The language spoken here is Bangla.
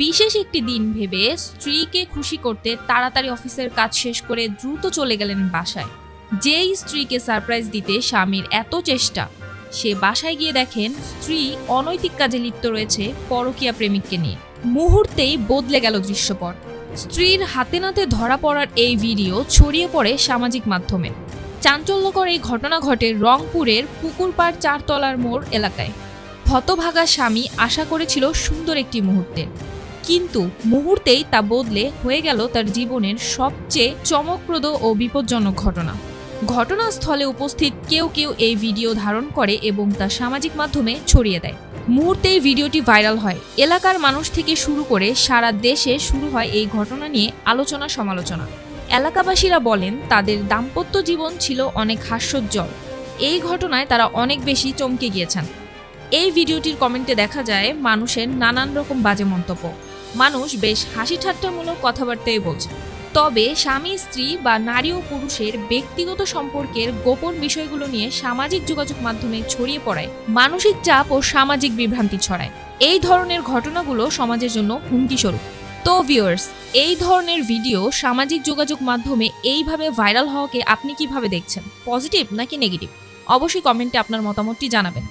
বিশেষ একটি দিন ভেবে স্ত্রীকে খুশি করতে তাড়াতাড়ি অফিসের কাজ শেষ করে দ্রুত চলে গেলেন বাসায়। যেই স্ত্রীকে সারপ্রাইজ দিতে স্বামীর এত চেষ্টা, সে বাসায় গিয়ে দেখেন স্ত্রী অনৈতিক কাজে লিপ্ত রয়েছে পরকীয়া প্রেমিককে নিয়ে। মুহূর্তেই বদলে গেল দৃশ্যপট। স্ত্রীর হাতে নাতে ধরা পড়ার এই ভিডিও ছড়িয়ে পড়ে সামাজিক মাধ্যমে। চাঞ্চল্যকর এই ঘটনা ঘটে রংপুরের পুকুরপাড় চারতলার মোড় এলাকায়। হতভাগা স্বামী আশা করেছিল সুন্দর একটি মুহূর্তের কিন্তু মুহূর্তেই তা বদলে হয়ে গেল তার জীবনের সবচেয়ে চমকপ্রদ ও বিপজ্জনক ঘটনা। ঘটনাস্থলে উপস্থিত কেউ কেউ এই ভিডিও ধারণ করে এবং তা সামাজিক মাধ্যমে ছড়িয়ে দেয়। মুহূর্তেই ভিডিওটি ভাইরাল হয়। এলাকার মানুষ থেকে শুরু করে সারা দেশে শুরু হয় এই ঘটনা নিয়ে আলোচনা সমালোচনা এলাকাবাসীরা বলেন, তাদের দাম্পত্য জীবন ছিল অনেক হাস্যোজ্জ্বল। এই ঘটনায় তারা অনেক বেশি চমকে গিয়েছেন। এই ভিডিওটির কমেন্টে দেখা যায় মানুষের নানান রকম বাজে মন্তব্য। মানুষ বেশ হাসি ঠাট্টামূলক কথাবার্তাই বলছে। তবে স্বামী, স্ত্রী বা নারী ও পুরুষের ব্যক্তিগত সম্পর্কের গোপন বিষয়গুলো নিয়ে সামাজিক যোগাযোগ মাধ্যমে ছড়িয়ে পড়ায়, মানসিক চাপ ও সামাজিক বিভ্রান্তি ছড়ায়। এই ধরনের ঘটনাগুলো সমাজের জন্য হুমকি স্বরূপ তো ভিউয়ার্স এই ধরনের ভিডিও সামাজিক যোগাযোগ মাধ্যমে এইভাবে ভাইরাল হওয়াকে আপনি কীভাবে দেখছেন? পজিটিভ নাকি নেগেটিভ? অবশ্যই কমেন্টে আপনার মতামতটি জানাবেন।